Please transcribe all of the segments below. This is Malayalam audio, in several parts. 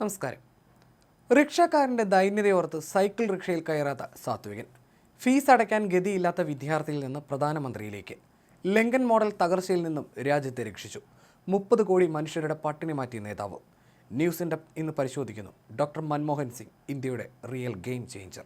നമസ്കാരം. റിക്ഷക്കാരന്റെ ദൈന്യതയോർത്ത് സൈക്കിൾ റിക്ഷയിൽ കയറാത്ത സാത്വികൻ. ഫീസ് അടയ്ക്കാൻ ഗതിയില്ലാത്ത വിദ്യാർത്ഥിയിൽ നിന്ന് പ്രധാനമന്ത്രിയിലേക്ക്. ലങ്കൻ മോഡൽ തകർച്ചയിൽ നിന്നും രാജ്യത്തെ രക്ഷിച്ചു. മുപ്പത് കോടി മനുഷ്യരുടെ പട്ടിണി മാറ്റിയ നേതാവ്. ന്യൂസിന്റെ ഇന്ന് പരിശോധിക്കുന്നു. ഡോക്ടർ മൻമോഹൻ സിംഗ് ഇന്ത്യയുടെ റിയൽ ഗെയിം ചേഞ്ചർ.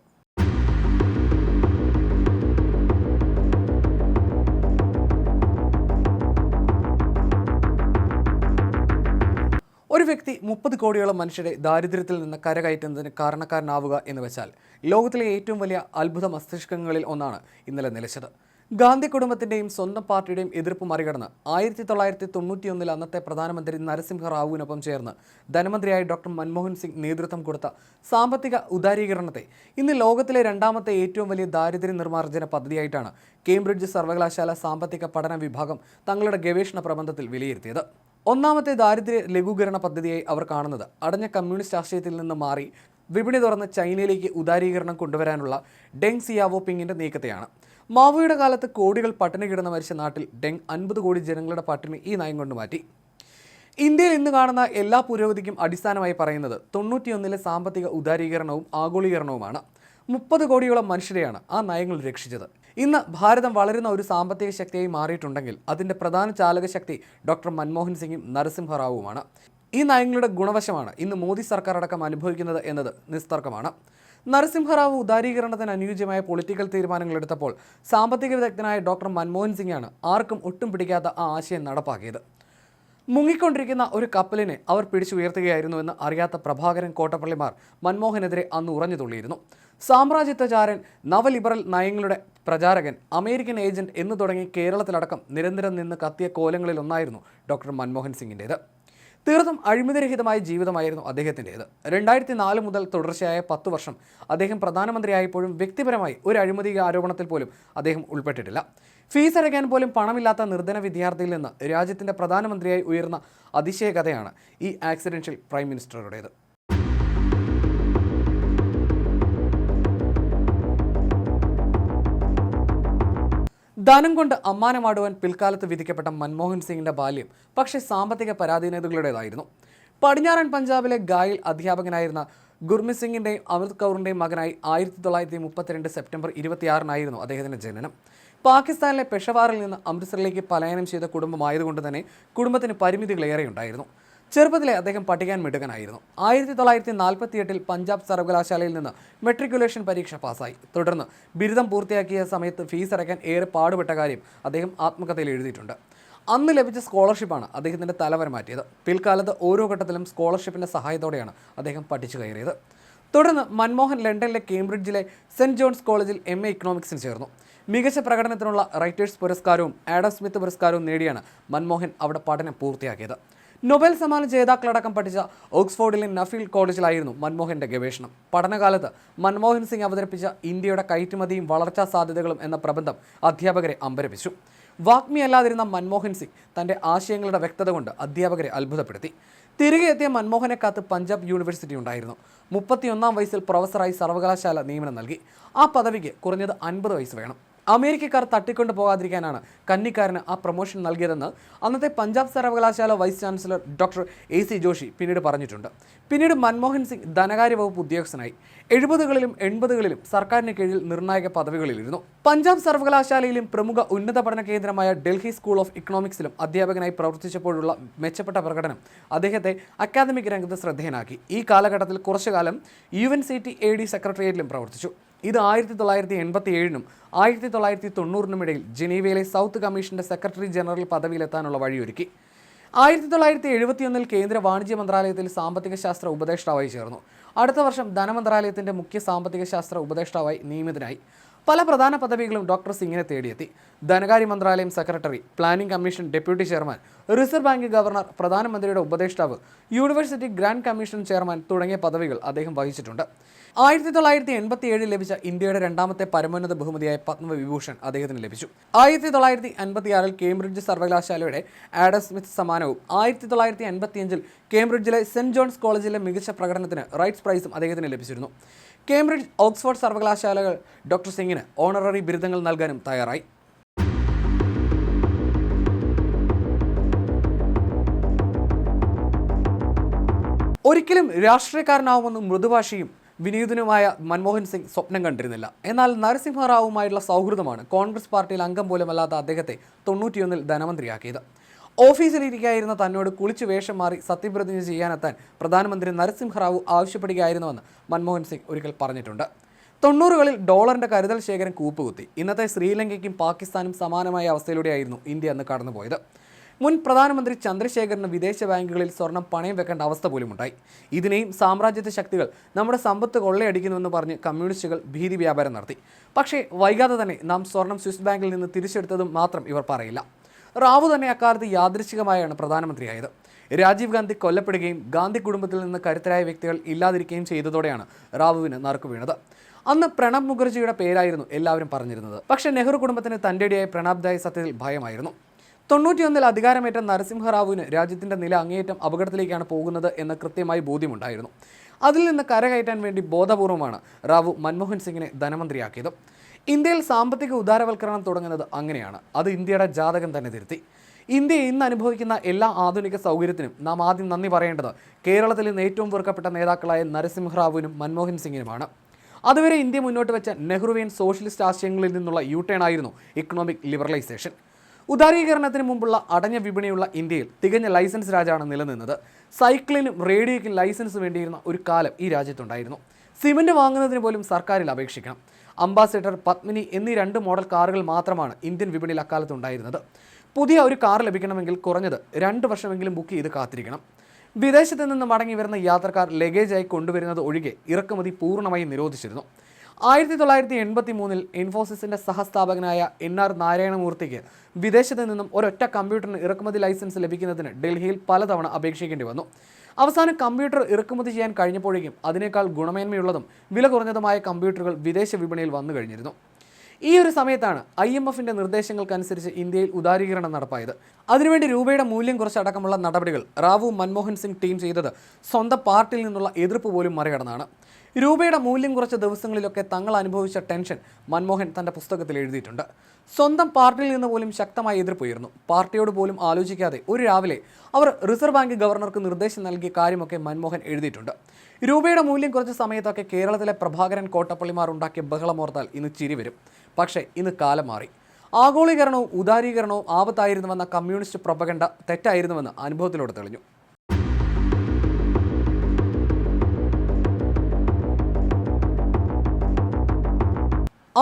വ്യക്തി മുപ്പത് കോടിയോളം മനുഷ്യരെ ദാരിദ്ര്യത്തിൽ നിന്ന് കരകയറ്റുന്നതിന് കാരണക്കാരനാവുക എന്ന് വെച്ചാൽ ലോകത്തിലെ ഏറ്റവും വലിയ അത്ഭുത മസ്തിഷ്കങ്ങളിൽ ഒന്നാണ് ഇന്നലെ നിലച്ചത്. ഗാന്ധി കുടുംബത്തിന്റെയും സ്വന്തം പാർട്ടിയുടെയും എതിർപ്പ് മറികടന്ന് ആയിരത്തി തൊള്ളായിരത്തി തൊണ്ണൂറ്റിയൊന്നിൽ അന്നത്തെ പ്രധാനമന്ത്രി നരസിംഹ റാവുവിനൊപ്പം ചേർന്ന് ധനമന്ത്രിയായ ഡോക്ടർ മൻമോഹൻ സിംഗ് നേതൃത്വം കൊടുത്ത സാമ്പത്തിക ഉദാരീകരണത്തെ ഇന്ന് ലോകത്തിലെ രണ്ടാമത്തെ ഏറ്റവും വലിയ ദാരിദ്ര്യ നിർമ്മാർജന പദ്ധതിയായിട്ടാണ് കേംബ്രിഡ്ജ് സർവകലാശാല സാമ്പത്തിക പഠന വിഭാഗം തങ്ങളുടെ ഗവേഷണ പ്രബന്ധത്തിൽ വിലയിരുത്തിയത്. ഒന്നാമത്തെ ദാരിദ്ര്യ ലഘൂകരണ പദ്ധതിയായി അവർ കാണുന്നത്. അടഞ്ഞ കമ്മ്യൂണിസ്റ്റ് രാഷ്ട്രീയത്തിൽ നിന്ന് മാറി വിപണി തുറന്ന് ചൈനയിലേക്ക് ഉദാരീകരണം കൊണ്ടുവരാനുള്ള ഡെങ് സിയാവോപിങ്ങിന്റെ നീക്കത്തെയാണ്. മാവോയുടെ കാലത്ത് കോടികൾ പട്ടിണി കിടന്ന് മരിച്ച നാട്ടിൽ ഡെങ് അൻപത് കോടി ജനങ്ങളുടെ പട്ടിണി ഈ നയം കൊണ്ട് മാറ്റി. ഇന്ത്യയിൽ ഇന്ന് കാണുന്ന എല്ലാ പുരോഗതിക്കും അടിസ്ഥാനമായി പറയുന്നത് തൊണ്ണൂറ്റിയൊന്നിലെ സാമ്പത്തിക ഉദാരീകരണവും ആഗോളീകരണവുമാണ്. മുപ്പത് കോടിയോളം മനുഷ്യരെയാണ് ആ നയങ്ങൾ രക്ഷിച്ചത്. ഇന്ന് ഭാരതം വളരുന്ന ഒരു സാമ്പത്തിക ശക്തിയായി മാറിയിട്ടുണ്ടെങ്കിൽ അതിന്റെ പ്രധാന ചാലകശക്തി ഡോക്ടർ മൻമോഹൻ സിംഗും നരസിംഹറാവുമാണ് ഈ നയങ്ങളുടെ ഗുണവശമാണ് ഇന്ന് മോദി സർക്കാർ അടക്കം അനുഭവിക്കുന്നത് എന്നത് നിസ്തർക്കമാണ്. നരസിംഹറാവു ഉദാരീകരണത്തിന് അനുയോജ്യമായ പൊളിറ്റിക്കൽ തീരുമാനങ്ങൾ എടുത്തപ്പോൾ സാമ്പത്തിക വിദഗ്ധനായ ഡോക്ടർ മൻമോഹൻ സിംഗാണ് ആർക്കും ഒട്ടും പിടിക്കാത്ത ആ ആശയം നടപ്പാക്കിയത്. മുങ്ങിക്കൊണ്ടിരിക്കുന്ന ഒരു കപ്പലിനെ അവർ പിടിച്ചുയർത്തുകയായിരുന്നുവെന്ന് അറിയാത്ത പ്രഭാകരൻ കോട്ടപ്പള്ളിമാർ മൻമോഹനെതിരെ അന്ന് ഉറഞ്ഞു തുള്ളിയിരുന്നു. സാമ്രാജ്യത്വചാരൻ നവലിബറൽ നയങ്ങളുടെ പ്രചാരകൻ അമേരിക്കൻ ഏജന്റ് എന്ന് തുടങ്ങി കേരളത്തിലടക്കം നിരന്തരം നിന്ന് കത്തിയ കോലങ്ങളിലൊന്നായിരുന്നു ഡോക്ടർ മൻമോഹൻ സിംഗിന്റേത് തീർത്തും അഴിമതിരഹിതമായ ജീവിതമായിരുന്നു അദ്ദേഹത്തിന്റേത്. രണ്ടായിരത്തി നാല് മുതൽ തുടർച്ചയായ പത്ത് വർഷം അദ്ദേഹം പ്രധാനമന്ത്രിയായപ്പോഴും വ്യക്തിപരമായി ഒരു അഴിമതി ആരോപണത്തിൽ പോലും അദ്ദേഹം ഉൾപ്പെട്ടിട്ടില്ല. ഫീസ് അടയ്ക്കാൻ പോലും പണമില്ലാത്ത നിർധന വിദ്യാർത്ഥിയിൽ നിന്ന് രാജ്യത്തിന്റെ പ്രധാനമന്ത്രിയായി ഉയർന്ന അതിശയ കഥയാണ് ഈ ആക്സിഡൻഷ്യൽ പ്രൈം മിനിസ്റ്ററുടേത്. ധനം കൊണ്ട് അമ്മാനമാടുവാൻ പിൽക്കാലത്ത് വിധിക്കപ്പെട്ട മൻമോഹൻ സിംഗിന്റെ ബാല്യം പക്ഷേ സാമ്പത്തിക പരാധീനതകളുടേതായിരുന്നു പടിഞ്ഞാറൻ പഞ്ചാബിലെ ഗായിൽ അധ്യാപകനായിരുന്ന ഗുർമിത് സിംഗിന്റെയും അമൃത് കൗറിന്റെയും മകനായി ആയിരത്തി തൊള്ളായിരത്തി മുപ്പത്തിരണ്ട് സെപ്റ്റംബർ ഇരുപത്തിയാറിനായിരുന്നു അദ്ദേഹത്തിന്റെ ജനനം. പാകിസ്ഥാനിലെ പെഷവാറിൽ നിന്ന് അമൃത്സറിലേക്ക് പലായനം ചെയ്ത കുടുംബമായതുകൊണ്ട് തന്നെ കുടുംബത്തിന് പരിമിതികളേറെ ഉണ്ടായിരുന്നു ചെറുപ്പത്തിലെ അദ്ദേഹം പഠിക്കാൻ മിടുക്കനായിരുന്നു. ആയിരത്തി തൊള്ളായിരത്തി നാൽപ്പത്തി എട്ടിൽ പഞ്ചാബ് സർവകലാശാലയിൽ നിന്ന് മെട്രിക്കുലേഷൻ പരീക്ഷ പാസ്സായി. തുടർന്ന് ബിരുദം പൂർത്തിയാക്കിയ സമയത്ത് ഫീസ് അടയ്ക്കാൻ ഏറെ പാടുപെട്ട കാര്യം അദ്ദേഹം ആത്മകഥയിൽ എഴുതിയിട്ടുണ്ട്. അന്ന് ലഭിച്ച സ്കോളർഷിപ്പാണ് അദ്ദേഹത്തിന്റെ തലവര മാറ്റിയത്. പിൽക്കാലത്ത് ഓരോ ഘട്ടത്തിലും സ്കോളർഷിപ്പിന്റെ സഹായത്തോടെയാണ് അദ്ദേഹം പഠിച്ചു കയറിയത്. തുടർന്ന് മൻമോഹൻ ലണ്ടനിലെ കേംബ്രിഡ്ജിലെ സെന്റ് ജോൺസ് കോളേജിൽ എം എ ഇക്കണോമിക്സിന് ചേർന്നു. മികച്ച പ്രകടനത്തിനുള്ള റൈറ്റേഴ്സ് പുരസ്കാരവും ആഡം സ്മിത്ത് പുരസ്കാരവും നേടിയാണ് മൻമോഹൻ അവിടെ പഠനം പൂർത്തിയാക്കിയത്. നൊബേൽ സമ്മാന ജേതാക്കളടക്കം പഠിച്ച ഓക്സ്ഫോർഡിലെ നഫീൽ കോളേജിലായിരുന്നു മൻമോഹന്റെ ഗവേഷണം. പഠനകാലത്ത് മൻമോഹൻ സിംഗ് അവതരിപ്പിച്ച ഇന്ത്യയുടെ കയറ്റുമതിയും വളർച്ചാ സാധ്യതകളും എന്ന പ്രബന്ധം അധ്യാപകരെ അമ്പരപ്പിച്ചു. വാഗ്മിയല്ലാതിരുന്ന മൻമോഹൻ സിംഗ് തന്റെ ആശയങ്ങളുടെ വ്യക്തത കൊണ്ട് അധ്യാപകരെ അത്ഭുതപ്പെടുത്തി. തിരികെ എത്തിയ മൻമോഹനെ കാത്ത് പഞ്ചാബ് യൂണിവേഴ്സിറ്റി ഉണ്ടായിരുന്നു. മുപ്പത്തിയൊന്നാം വയസ്സിൽ പ്രൊഫസറായി സർവകലാശാല നിയമനം നൽകി. ആ പദവിക്ക് കുറഞ്ഞത് അൻപത് വയസ്സ് വേണം. അമേരിക്കക്കാർ തട്ടിക്കൊണ്ടു പോകാതിരിക്കാനാണ് കന്നിക്കാരന് ആ പ്രൊമോഷൻ നൽകിയതെന്ന് അന്നത്തെ പഞ്ചാബ് സർവകലാശാല vice chancellor doctor A C Joshi പിന്നീട് പറഞ്ഞിട്ടുണ്ട്. പിന്നീട് മൻമോഹൻ സിംഗ് ധനകാര്യ വകുപ്പ് ഉദ്യോഗസ്ഥനായി. എഴുപതുകളിലും എൺപതുകളിലും സർക്കാരിന് കീഴിൽ നിർണായക പദവികളിലിരുന്നു. പഞ്ചാബ് സർവകലാശാലയിലും പ്രമുഖ ഉന്നത പഠന കേന്ദ്രമായ ഡൽഹി സ്കൂൾ ഓഫ് ഇക്കണോമിക്സിലും അധ്യാപകനായി പ്രവർത്തിച്ചപ്പോഴുള്ള മെച്ചപ്പെട്ട പ്രകടനം അദ്ദേഹത്തെ അക്കാദമിക് രംഗത്ത് ശ്രദ്ധേയനാക്കി. ഈ കാലഘട്ടത്തിൽ കുറച്ചുകാലം U N C T A D സെക്രട്ടേറിയറ്റിലും പ്രവർത്തിച്ചു. ഇത് ആയിരത്തി തൊള്ളായിരത്തി എൺപത്തി ഏഴിനും ആയിരത്തി തൊള്ളായിരത്തി തൊണ്ണൂറിനും ഇടയിൽ ജനീവയിലെ സൗത്ത് കമ്മീഷന്റെ സെക്രട്ടറി ജനറൽ പദവിയിലെത്താനുള്ള വഴിയൊരുക്കി. ആയിരത്തി തൊള്ളായിരത്തി എഴുപത്തിയൊന്നിൽ കേന്ദ്ര വാണിജ്യ മന്ത്രാലയത്തിൽ സാമ്പത്തിക ശാസ്ത്ര ഉപദേഷ്ടാവായി ചേർന്നു. അടുത്ത വർഷം ധനമന്ത്രാലയത്തിന്റെ മുഖ്യ സാമ്പത്തിക ശാസ്ത്ര ഉപദേഷ്ടാവായി നിയമിതനായി. പല പ്രധാന പദവികളും ഡോക്ടർ സിംഗിനെ തേടിയെത്തി. ധനകാര്യ മന്ത്രാലയം secretary planning commission deputy chairman reserve bank governor പ്രധാനമന്ത്രിയുടെ ഉപദേഷ്ടാവ് യൂണിവേഴ്സിറ്റി ഗ്രാൻഡ് കമ്മീഷൻ ചെയർമാൻ തുടങ്ങിയ പദവികൾ അദ്ദേഹം വഹിച്ചിട്ടുണ്ട്. ആയിരത്തി തൊള്ളായിരത്തി എൺപത്തി ഏഴിൽ ലഭിച്ച ഇന്ത്യയുടെ രണ്ടാമത്തെ പരമോന്നത ബഹുമതിയായ പത്മവിഭൂഷൺ അദ്ദേഹത്തിന് ലഭിച്ചു. ആയിരത്തി തൊള്ളായിരത്തി അൻപത്തിയാറിൽ കേംബ്രിഡ്ജ് സർവകലാശാലയുടെ ആഡം സ്മിത്ത് സമ്മാനവും ആയിരത്തി തൊള്ളായിരത്തി അൻപത്തിയഞ്ചിൽ കേംബ്രിഡ്ജിലെ സെന്റ് ജോൺസ് കോളേജിലെ മികച്ച പ്രകടനത്തിന് റൈറ്റ്സ് പ്രൈസും അദ്ദേഹത്തിന് ലഭിച്ചിരുന്നു. കേംബ്രിഡ്ജ് ഓക്സ്ഫോർഡ് സർവകലാശാലകൾ ഡോക്ടർ സിംഗിന് ഓണററി ബിരുദങ്ങൾ നൽകാനും തയ്യാറായി. ഒരിക്കലും രാഷ്ട്രീയക്കാരനാവുമെന്ന് മൃദുഭാഷയും വിനീതനുമായ മൻമോഹൻ സിംഗ് സ്വപ്നം കണ്ടിരുന്നില്ല. എന്നാൽ നരസിംഹറാവുമായുള്ള സൗഹൃദമാണ് കോൺഗ്രസ് പാർട്ടിയിൽ അംഗം പോലുമല്ലാത്ത അദ്ദേഹത്തെ തൊണ്ണൂറ്റിയൊന്നിൽ ധനമന്ത്രിയാക്കിയത്. ഓഫീസിലിരിക്കായിരുന്ന തന്നോട് കുളിച്ചു വേഷം മാറി സത്യപ്രതിജ്ഞ ചെയ്യാനെത്താൻ പ്രധാനമന്ത്രി നരസിംഹറാവു ആവശ്യപ്പെടുകയായിരുന്നുവെന്ന് മൻമോഹൻ സിംഗ് ഒരിക്കൽ പറഞ്ഞിട്ടുണ്ട്. തൊണ്ണൂറുകളിൽ ഡോളറിന്റെ കരുതൽ ശേഖരം കൂപ്പുകുത്തി. ഇന്നത്തെ ശ്രീലങ്കയ്ക്കും പാകിസ്ഥാനും സമാനമായ അവസ്ഥയിലൂടെയായിരുന്നു ഇന്ത്യ അന്ന് കടന്നുപോയത്. മുൻ പ്രധാനമന്ത്രി ചന്ദ്രശേഖറിന് വിദേശ ബാങ്കുകളിൽ സ്വർണം പണയം വെക്കേണ്ട അവസ്ഥ പോലുമുണ്ടായി. ഇതിനെയും സാമ്രാജ്യത്വ ശക്തികൾ നമ്മുടെ സമ്പത്ത് കൊള്ളയടിക്കുന്നുവെന്ന് പറഞ്ഞ് കമ്മ്യൂണിസ്റ്റുകൾ ഭീതി വ്യാപാരം നടത്തി. പക്ഷേ വൈകാതെ തന്നെ നാം സ്വർണം സ്വിസ് ബാങ്കിൽ നിന്ന് തിരിച്ചെടുത്തതും മാത്രം ഇവർ പറയില്ല. റാവു തന്നെ അക്കാലത്ത് യാദൃശികമായാണ് പ്രധാനമന്ത്രിയായത്. രാജീവ് ഗാന്ധി കൊല്ലപ്പെടുകയും ഗാന്ധി കുടുംബത്തിൽ നിന്ന് കരുത്തരായ വ്യക്തികൾ ഇല്ലാതിരിക്കുകയും ചെയ്തതോടെയാണ് റാവുവിന് നറുക്കു വീണത്. അന്ന് പ്രണബ് മുഖർജിയുടെ പേരായിരുന്നു എല്ലാവരും പറഞ്ഞിരുന്നത്. പക്ഷേ നെഹ്റു കുടുംബത്തിന് തന്റെടിയായ പ്രണബ് ദായ് സത്യത്തിൽ ഭയമായിരുന്നു. തൊണ്ണൂറ്റിയൊന്നിൽ അധികാരമേറ്റ നരസിംഹറാവുവിന് രാജ്യത്തിന്റെ നില അങ്ങേയറ്റം അപകടത്തിലേക്കാണ് പോകുന്നത് എന്ന കൃത്യമായി ബോധ്യമുണ്ടായിരുന്നു. അതിൽ നിന്ന് കരകയറ്റാൻ വേണ്ടി ബോധപൂർവമാണ് റാവു മൻമോഹൻ സിംഗിനെ ധനമന്ത്രിയാക്കിയത്. ഇന്ത്യയിൽ സാമ്പത്തിക ഉദാരവൽക്കരണം തുടങ്ങുന്നത് അങ്ങനെയാണ്. അത് ഇന്ത്യയുടെ ജാതകം തന്നെ തിരുത്തി. ഇന്ത്യ ഇന്ന് അനുഭവിക്കുന്ന എല്ലാ ആധുനിക സൗകര്യത്തിനും നാം ആദ്യം നന്ദി പറയേണ്ടത് കേരളത്തിൽ ഇന്ന് ഏറ്റവും വെറുക്കപ്പെട്ട നേതാക്കളായ നരസിംഹറാവുവിനും മൻമോഹൻ സിംഗിനുമാണ്. അതുവരെ ഇന്ത്യ മുന്നോട്ട് വെച്ച നെഹ്റുവിയൻ സോഷ്യലിസ്റ്റ് ആശയങ്ങളിൽ നിന്നുള്ള യു ടേൺ ആയിരുന്നു ഇക്കണോമിക് ലിബറലൈസേഷൻ ഉദാരീകരണത്തിന് മുമ്പുള്ള അടഞ്ഞ വിപണിയുള്ള ഇന്ത്യയിൽ തികഞ്ഞ ലൈസൻസ് രാജാണ് നിലനിന്നത്. സൈക്കിളിനും റേഡിയോയ്ക്കും ലൈസൻസ് വേണ്ടിയിരുന്ന ഒരു കാലം ഈ രാജ്യത്തുണ്ടായിരുന്നു. സിമന്റ് വാങ്ങുന്നതിന് പോലും സർക്കാരിൽ അപേക്ഷിക്കണം. അംബാസിഡർ പത്മിനി എന്നീ രണ്ട് മോഡൽ കാറുകൾ മാത്രമാണ് ഇന്ത്യൻ വിപണിയിൽ അക്കാലത്ത് ഉണ്ടായിരുന്നത്. പുതിയ ഒരു കാർ ലഭിക്കണമെങ്കിൽ കുറഞ്ഞത് രണ്ട് വർഷമെങ്കിലും ബുക്ക് ചെയ്ത് കാത്തിരിക്കണം. വിദേശത്ത് നിന്ന് മടങ്ങി വരുന്ന യാത്രക്കാർ ലഗേജായി കൊണ്ടുവരുന്നത് ഒഴികെ ഇറക്കുമതി പൂർണമായും നിരോധിച്ചിരുന്നു. ആയിരത്തി തൊള്ളായിരത്തി എൺപത്തി മൂന്നിൽ ഇൻഫോസിസിന്റെ സഹസ്ഥാപകനായ എൻ ആർ നാരായണമൂർത്തിക്ക് വിദേശത്ത് നിന്നും ഒരൊറ്റ കമ്പ്യൂട്ടറിന് ഇറക്കുമതി ലൈസൻസ് ലഭിക്കുന്നതിന് ഡൽഹിയിൽ പലതവണ അപേക്ഷിക്കേണ്ടി വന്നു. അവസാനം കമ്പ്യൂട്ടർ ഇറക്കുമതി ചെയ്യാൻ കഴിഞ്ഞപ്പോഴേക്കും അതിനേക്കാൾ ഗുണമേന്മയുള്ളതും വില കുറഞ്ഞതുമായ കമ്പ്യൂട്ടറുകൾ വിദേശ വിപണിയിൽ വന്നു കഴിഞ്ഞിരുന്നു. ഈ ഒരു സമയത്താണ് ഐ എം എഫിന്റെ നിർദ്ദേശങ്ങൾക്കനുസരിച്ച് ഇന്ത്യയിൽ ഉദാരീകരണം നടപ്പായത്. അതിനുവേണ്ടി രൂപയുടെ മൂല്യം കുറച്ചടക്കമുള്ള നടപടികൾ റാവു മൻമോഹൻ സിംഗ് ടീം ചെയ്തത് സ്വന്തം പാർട്ടിയിൽ നിന്നുള്ള എതിർപ്പ് പോലും മറികടന്നാണ്. രൂപയുടെ മൂല്യം കുറച്ച ദിവസങ്ങളിലൊക്കെ തങ്ങൾ അനുഭവിച്ച ടെൻഷൻ മൻമോഹൻ തന്റെ പുസ്തകത്തിൽ എഴുതിയിട്ടുണ്ട്. സ്വന്തം പാർട്ടിയിൽ നിന്ന് പോലും ശക്തമായി എതിർപ്പുയർന്നു. പാർട്ടിയോട് പോലും ആലോചിക്കാതെ ഒരു രാവിലെ അവർ റിസർവ് ബാങ്ക് ഗവർണർക്ക് നിർദ്ദേശം നൽകിയ കാര്യമൊക്കെ മൻമോഹൻ എഴുതിയിട്ടുണ്ട്. രൂപയുടെ മൂല്യം കുറച്ച സമയത്തൊക്കെ കേരളത്തിലെ പ്രഭാകരൻ കോട്ടപ്പള്ളിമാർ ഉണ്ടാക്കിയ ബഹളമോർത്താൽ ഇന്ന് ചിരിവരും പക്ഷേ ഇന്ന് കാലം മാറി. ആഗോളീകരണവും ഉദാരീകരണവും ആപത്തായിരുന്നുവെന്ന കമ്മ്യൂണിസ്റ്റ് പ്രൊപ്പഗണ്ട തെറ്റായിരുന്നുവെന്ന് അനുഭവത്തിലൂടെ തെളിഞ്ഞു.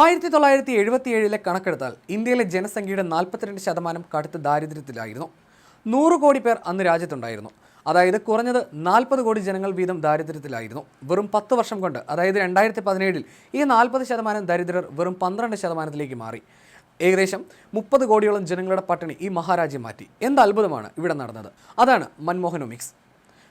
ആയിരത്തി തൊള്ളായിരത്തി എഴുപത്തിയേഴിലെ കണക്കെടുത്താൽ ഇന്ത്യയിലെ ജനസംഖ്യയുടെ നാൽപ്പത്തിരണ്ട് ശതമാനം കടുത്ത ദാരിദ്ര്യത്തിലായിരുന്നു. നൂറ് കോടി പേർ അന്ന് രാജ്യത്തുണ്ടായിരുന്നു. അതായത് കുറഞ്ഞത് നാൽപ്പത് കോടി ജനങ്ങൾ വീതം ദാരിദ്ര്യത്തിലായിരുന്നു. വെറും പത്ത് വർഷം കൊണ്ട് അതായത് രണ്ടായിരത്തി പതിനേഴിൽ ഈ നാൽപ്പത് ശതമാനം ദരിദ്രർ വെറും പന്ത്രണ്ട് ശതമാനത്തിലേക്ക് മാറി. ഏകദേശം മുപ്പത് കോടിയോളം ജനങ്ങളുടെ പട്ടിണി ഈ മഹാരാജ്യം മാറ്റി. എന്ത് അത്ഭുതമാണ് ഇവിടെ നടന്നത്. അതാണ് മൻമോഹനോമിക്സ്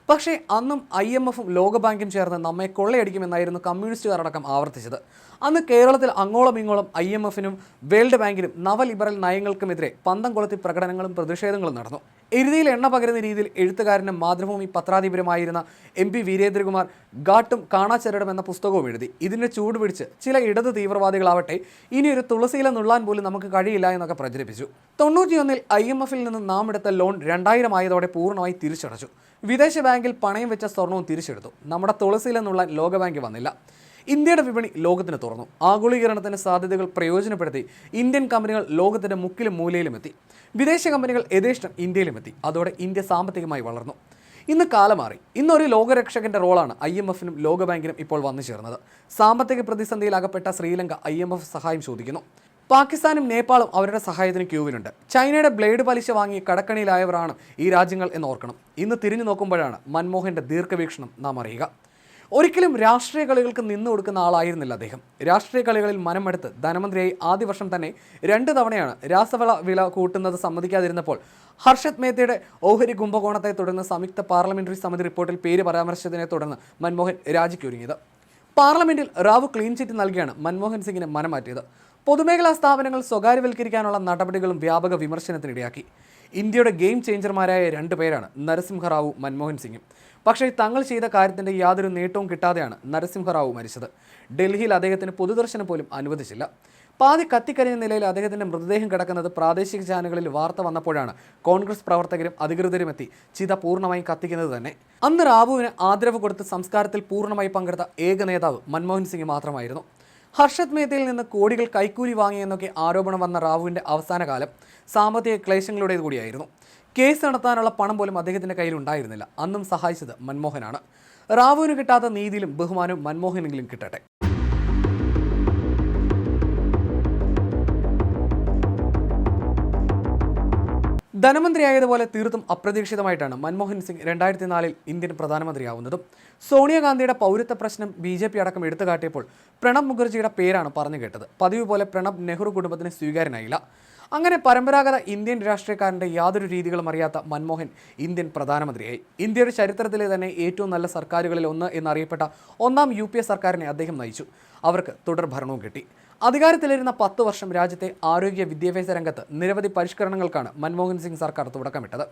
പക്ഷേ അന്നും ഐ എം എഫും ലോകബാങ്കും ചേർന്ന് നമ്മെ കൊള്ളയടിക്കുമെന്നായിരുന്നു കമ്മ്യൂണിസ്റ്റുകാരടക്കം ആവർത്തിച്ചത്. അന്ന് കേരളത്തിൽ അങ്ങോളം ഇങ്ങോളം ഐ എം എഫിനും വേൾഡ് ബാങ്കിനും നവലിബറൽ നയങ്ങൾക്കുമെതിരെ പന്തം കൊളുത്തി പ്രകടനങ്ങളും പ്രതിഷേധങ്ങളും നടന്നു. എരുതിയിൽ എണ്ണ പകരുന്ന രീതിയിൽ എഴുത്തുകാരനും മാതൃഭൂമി പത്രാധിപരുമായിരുന്ന എം പി വീരേന്ദ്രകുമാർ ഗാട്ടും കാണാച്ചരടും എന്ന പുസ്തകവും എഴുതി. ഇതിനെ ചൂടുപിടിച്ച് ചില ഇടത് തീവ്രവാദികളാവട്ടെ ഇനി ഒരു തുളസിയില നുള്ളാൻ പോലും നമുക്ക് കഴിയില്ല എന്നൊക്കെ പ്രചരിപ്പിച്ചു. തൊണ്ണൂറ്റിയൊന്നിൽ ഐ എം എഫിൽ നിന്ന് നാം എടുത്ത ലോൺ രണ്ടായിരം ആയതോടെ പൂർണമായി തിരിച്ചടച്ചു. വിദേശ ബാങ്കിൽ പണയം വെച്ച സ്വർണവും തിരിച്ചെടുത്തു. നമ്മുടെ തുളസിയിലെന്നുള്ള ലോകബാങ്ക് വന്നില്ല. ഇന്ത്യയുടെ വിപണി ലോകത്തിന് തുറന്നു. ആഗോളീകരണത്തിന് സാധ്യതകൾ പ്രയോജനപ്പെടുത്തി ഇന്ത്യൻ കമ്പനികൾ ലോകത്തിന്റെ മുക്കിലും മൂലയിലും എത്തി. വിദേശ കമ്പനികൾ യഥേഷ്ടം ഇന്ത്യയിലും എത്തി. അതോടെ ഇന്ത്യ സാമ്പത്തികമായി വളർന്നു. ഇന്ന് കാലമാറി. ഇന്നൊരു ലോകരക്ഷകന്റെ റോളാണ് ഐ എം എഫിനും ലോകബാങ്കിനും ഇപ്പോൾ വന്നു ചേർന്നത്. സാമ്പത്തിക പ്രതിസന്ധിയിൽ അകപ്പെട്ട ശ്രീലങ്ക ഐ എം എഫ് സഹായം ചോദിക്കുന്നു. പാകിസ്ഥാനും നേപ്പാളും അവരുടെ സഹായത്തിന് ക്യൂവിലുണ്ട്. ചൈനയുടെ ബ്ലേഡ് പലിശ വാങ്ങി കടക്കണിയിലായവരാണ് ഈ രാജ്യങ്ങൾ എന്ന് ഓർക്കണം. ഇന്ന് തിരിഞ്ഞു നോക്കുമ്പോഴാണ് മൻമോഹന്റെ ദീർഘവീക്ഷണം നാം അറിയുക. ഒരിക്കലും രാഷ്ട്രീയ കളികൾക്ക് നിന്നു കൊടുക്കുന്ന ആളായിരുന്നില്ല അദ്ദേഹം. രാഷ്ട്രീയ കളികളിൽ മനമെടുത്ത് ധനമന്ത്രിയായി ആദ്യ വർഷം തന്നെ രണ്ട് തവണയാണ് രാസവള വില കൂട്ടുന്നത് സമ്മതിക്കാതിരുന്നപ്പോൾ ഹർഷത് മേത്തയുടെ ഓഹരി കുംഭകോണത്തെ തുടർന്ന് സംയുക്ത പാർലമെന്ററി സമിതി റിപ്പോർട്ടിൽ പേര് പരാമർശിച്ചതിനെ തുടർന്ന് മൻമോഹൻ രാജിക്കൊരുങ്ങിയത്. പാർലമെന്റിൽ റാവു ക്ലീൻ ചിറ്റ് നൽകിയാണ് മൻമോഹൻ സിംഗിനെ മനമാറ്റിയത്. പൊതുമേഖലാ സ്ഥാപനങ്ങൾ സ്വകാര്യവൽക്കരിക്കാനുള്ള നടപടികളും വ്യാപക വിമർശനത്തിനിടയാക്കി. ഇന്ത്യയുടെ ഗെയിം ചേഞ്ചർമാരായ രണ്ട് പേരാണ് നരസിംഹറാവു മൻമോഹൻ സിംഗും. പക്ഷേ തങ്ങൾ ചെയ്ത കാര്യത്തിന്റെ യാതൊരു നേട്ടവും കിട്ടാതെയാണ് നരസിംഹറാവു മരിച്ചത്. ഡൽഹിയിൽ അദ്ദേഹത്തിന് പൊതുദർശനം പോലും അനുവദിച്ചില്ല. പാതി കത്തിക്കരിഞ്ഞ നിലയിൽ അദ്ദേഹത്തിന്റെ മൃതദേഹം കിടക്കുന്നത് പ്രാദേശിക ചാനലുകളിൽ വാർത്ത വന്നപ്പോഴാണ് കോൺഗ്രസ് പ്രവർത്തകരും അധികൃതരും എത്തി ചിത പൂർണമായും കത്തിക്കുന്നത് തന്നെ. അന്ന് റാവുവിന് ആദരവ് കൊടുത്ത് സംസ്കാരത്തിൽ പൂർണമായി പങ്കെടുത്ത ഏക നേതാവ് മൻമോഹൻ സിംഗ് മാത്രമായിരുന്നു. ഹർഷത് മേത്തയിൽ നിന്ന് കോടികൾ കൈക്കൂലി വാങ്ങിയെന്നൊക്കെ ആരോപണം വന്ന റാവുവിന്റെ അവസാന കാലം സാമ്പത്തിക ക്ലേശങ്ങളുടേത് കൂടിയായിരുന്നു കേസ് നടത്താനുള്ള പണം പോലും അദ്ദേഹത്തിന്റെ കയ്യിൽ ഉണ്ടായിരുന്നില്ല. അന്നും സഹായിച്ചത് മൻമോഹനാണ്. റാവുവിന് കിട്ടാത്ത നീതിയിലും ബഹുമാനവും മൻമോഹനെങ്കിലും കിട്ടട്ടെ. ധനമന്ത്രിയായതുപോലെ തീർത്തും അപ്രതീക്ഷിതമായിട്ടാണ് മൻമോഹൻ സിംഗ് രണ്ടായിരത്തി നാലിൽ ഇന്ത്യൻ പ്രധാനമന്ത്രിയാവുന്നതും. സോണിയാഗാന്ധിയുടെ പൗരത്വ പ്രശ്നം ബി ജെ പി അടക്കം എടുത്തു കാട്ടിയപ്പോൾ പ്രണബ് മുഖർജിയുടെ പേരാണ് പറഞ്ഞു കേട്ടത്. പതിവ് പോലെ പ്രണബ് നെഹ്റു കുടുംബത്തിന് സ്വീകാര്യനായില്ല. അങ്ങനെ പരമ്പരാഗത ഇന്ത്യൻ രാഷ്ട്രീയക്കാരന്റെ യാതൊരു രീതികളും അറിയാത്ത മൻമോഹൻ ഇന്ത്യൻ പ്രധാനമന്ത്രിയായി. ഇന്ത്യയുടെ ചരിത്രത്തിലെ തന്നെ ഏറ്റവും നല്ല സർക്കാരുകളിൽ ഒന്ന് എന്നറിയപ്പെട്ട ഒന്നാം യു സർക്കാരിനെ അദ്ദേഹം നയിച്ചു. അവർക്ക് തുടർ ഭരണവും കിട്ടി. അധികാരത്തിലിരുന്ന പത്ത് വർഷം രാജ്യത്തെ ആരോഗ്യ വിദ്യാഭ്യാസ രംഗത്ത് നിരവധി പരിഷ്കരണങ്ങൾക്കാണ് മൻമോഹൻ സിംഗ് സർക്കാർ തുടക്കമിട്ടത്.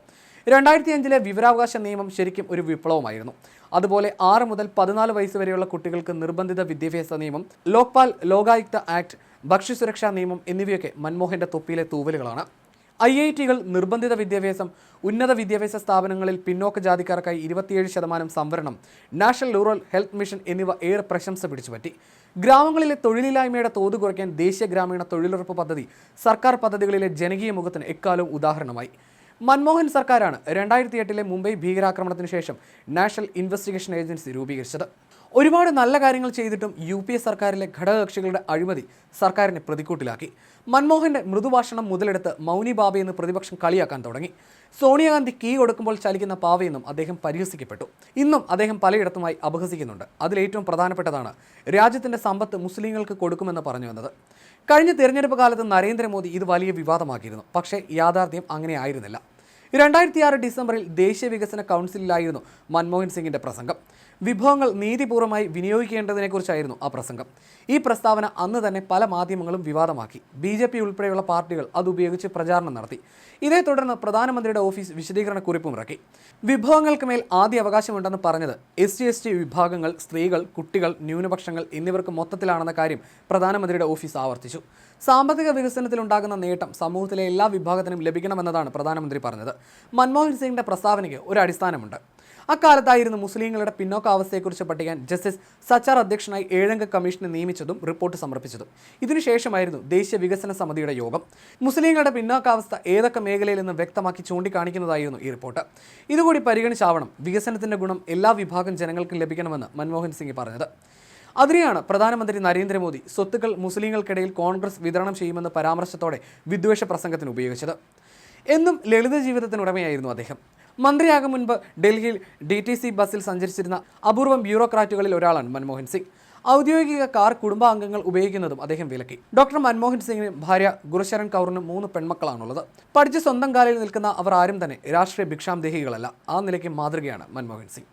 രണ്ടായിരത്തി അഞ്ചിലെ വിവരാവകാശ നിയമം ശരിക്കും ഒരു വിപ്ലവമായിരുന്നു. അതുപോലെ ആറ് മുതൽ പതിനാല് വയസ്സ് വരെയുള്ള കുട്ടികൾക്ക് നിർബന്ധിത വിദ്യാഭ്യാസ നിയമം ലോക്പാൽ ലോകായുക്ത ആക്ട് ഭക്ഷ്യസുരക്ഷാ നിയമം എന്നിവയൊക്കെ മൻമോഹന്റെ തൊപ്പിയിലെ തൂവലുകളാണ്. ഐ ഐ ടികൾ നിർബന്ധിത വിദ്യാഭ്യാസം ഉന്നത വിദ്യാഭ്യാസ സ്ഥാപനങ്ങളിൽ പിന്നോക്ക ജാതിക്കാർക്കായി ഇരുപത്തിയേഴ് ശതമാനം സംവരണം നാഷണൽ റൂറൽ ഹെൽത്ത് മിഷൻ എന്നിവ ഏറെ പ്രശംസ പിടിച്ചുപറ്റി ഗ്രാമങ്ങളിലെ തൊഴിലില്ലായ്മയുടെ തോത് കുറയ്ക്കാൻ ദേശീയ ഗ്രാമീണ തൊഴിലുറപ്പ് പദ്ധതി സർക്കാർ പദ്ധതികളിലെ ജനകീയ മുഖത്തിന് എക്കാലവും ഉദാഹരണമായി. മൻമോഹൻ സർക്കാരാണ് രണ്ടായിരത്തി എട്ടിലെ മുംബൈ ഭീകരാക്രമണത്തിന് ശേഷം നാഷണൽ ഇൻവെസ്റ്റിഗേഷൻ ഏജൻസി രൂപീകരിച്ചത്. ഒരുപാട് നല്ല കാര്യങ്ങൾ ചെയ്തിട്ടും യു പി എ സർക്കാരിലെ ഘടകകക്ഷികളുടെ അഴിമതി സർക്കാരിനെ പ്രതിക്കൂട്ടിലാക്കി. മൻമോഹന്റെ മൃദുഭാഷണം മുതലെടുത്ത് മൗനി ബാബയെന്ന് പ്രതിപക്ഷം കളിയാക്കാൻ തുടങ്ങി. സോണിയാഗാന്ധി കീ കൊടുക്കുമ്പോൾ ചലിക്കുന്ന പാവയെന്നും അദ്ദേഹം പരിഹസിക്കപ്പെട്ടു. ഇന്നും അദ്ദേഹം പലയിടത്തുമായി അപഹസിക്കുന്നുണ്ട്. അതിലേറ്റവും പ്രധാനപ്പെട്ടതാണ് രാജ്യത്തിന്റെ സമ്പത്ത് മുസ്ലിങ്ങൾക്ക് കൊടുക്കുമെന്ന് പറഞ്ഞു വന്നത് കഴിഞ്ഞ തിരഞ്ഞെടുപ്പ് കാലത്ത് നരേന്ദ്രമോദി ഇത് വലിയ വിവാദമാക്കിയിരുന്നു. പക്ഷേ യാഥാർത്ഥ്യം അങ്ങനെ ആയിരുന്നില്ല. രണ്ടായിരത്തി ആറ് ഡിസംബറിൽ ദേശീയ വികസന കൗൺസിലിലായിരുന്നു മൻമോഹൻ സിംഗിന്റെ പ്രസംഗം. വിഭവങ്ങൾ നീതിപൂർവമായി വിനിയോഗിക്കേണ്ടതിനെക്കുറിച്ചായിരുന്നു ആ പ്രസംഗം. ഈ പ്രസ്താവന അന്ന് തന്നെ പല മാധ്യമങ്ങളും വിവാദമാക്കി. ബി ജെ പി ഉൾപ്പെടെയുള്ള പാർട്ടികൾ അതുപയോഗിച്ച് പ്രചാരണം നടത്തി. ഇതേ തുടർന്ന് പ്രധാനമന്ത്രിയുടെ ഓഫീസ് വിശദീകരണ കുറിപ്പും ഇറക്കി വിഭവങ്ങൾക്ക് മേൽ ആദ്യ അവകാശമുണ്ടെന്ന് പറഞ്ഞത് എസ് എസ് ടി വിഭാഗങ്ങൾ സ്ത്രീകൾ കുട്ടികൾ ന്യൂനപക്ഷങ്ങൾ എന്നിവർക്ക് മൊത്തത്തിലാണെന്ന കാര്യം പ്രധാനമന്ത്രിയുടെ ഓഫീസ് ആവർത്തിച്ചു. സാമ്പത്തിക വികസനത്തിലുണ്ടാകുന്ന നേട്ടം സമൂഹത്തിലെ എല്ലാ വിഭാഗത്തിനും ലഭിക്കണമെന്നതാണ് പ്രധാനമന്ത്രി പറഞ്ഞത്. മൻമോഹൻ സിംഗിന്റെ പ്രസ്താവനയ്ക്ക് ഒരു അടിസ്ഥാനമുണ്ട്. അക്കാലത്തായിരുന്നു മുസ്ലിങ്ങളുടെ പിന്നോക്കാവസ്ഥയെക്കുറിച്ച് പഠിക്കാൻ ജസ്റ്റിസ് സച്ചാർ അധ്യക്ഷനായി ഏഴംഗ കമ്മീഷനെ നിയമിച്ചതും റിപ്പോർട്ട് സമർപ്പിച്ചതും. ഇതിനുശേഷമായിരുന്നു ദേശീയ വികസന സമിതിയുടെ യോഗം. മുസ്ലിങ്ങളുടെ പിന്നോക്കാവസ്ഥ ഏതൊക്കെ മേഖലയിൽ നിന്ന് വ്യക്തമാക്കി ചൂണ്ടിക്കാണിക്കുന്നതായിരുന്നു ഈ റിപ്പോർട്ട്. ഇതുകൂടി പരിഗണിച്ചാവണം വികസനത്തിന്റെ ഗുണം എല്ലാ വിഭാഗം ജനങ്ങൾക്കും ലഭിക്കണമെന്ന് മൻമോഹൻ സിംഗ് പറഞ്ഞത്. അതിനെയാണ് പ്രധാനമന്ത്രി നരേന്ദ്രമോദി സ്വത്തുക്കൾ മുസ്ലിങ്ങൾക്കിടയിൽ കോൺഗ്രസ് വിതരണം ചെയ്യുമെന്ന പരാമർശത്തോടെ വിദ്വേഷ പ്രസംഗത്തിന് ഉപയോഗിച്ചത്. എന്നും ലളിത ജീവിതത്തിനുടമയായിരുന്നു അദ്ദേഹം. മന്ത്രിയാകും മുൻപ് ഡൽഹിയിൽ ഡി ടി സി ബസ്സിൽ സഞ്ചരിച്ചിരുന്ന അപൂർവം ബ്യൂറോക്രാറ്റുകളിൽ ഒരാളാണ് മൻമോഹൻ സിംഗ്. ഔദ്യോഗിക കാർ കുടുംബാംഗങ്ങൾ ഉപയോഗിക്കുന്നതും അദ്ദേഹം വിലക്കി. ഡോക്ടർ മൻമോഹൻ സിംഗിന് ഭാര്യ ഗുരുശരൺ കൗറിനും മൂന്ന് പെൺമക്കളാണുള്ളത്. പഠിച്ച് സ്വന്തം കാലിൽ നിൽക്കുന്ന അവർ ആരും തന്നെ രാഷ്ട്രീയ ഭിക്ഷാംദേഹികളല്ല ആ നിലയ്ക്ക് മാതൃകയാണ് മൻമോഹൻ സിംഗ്.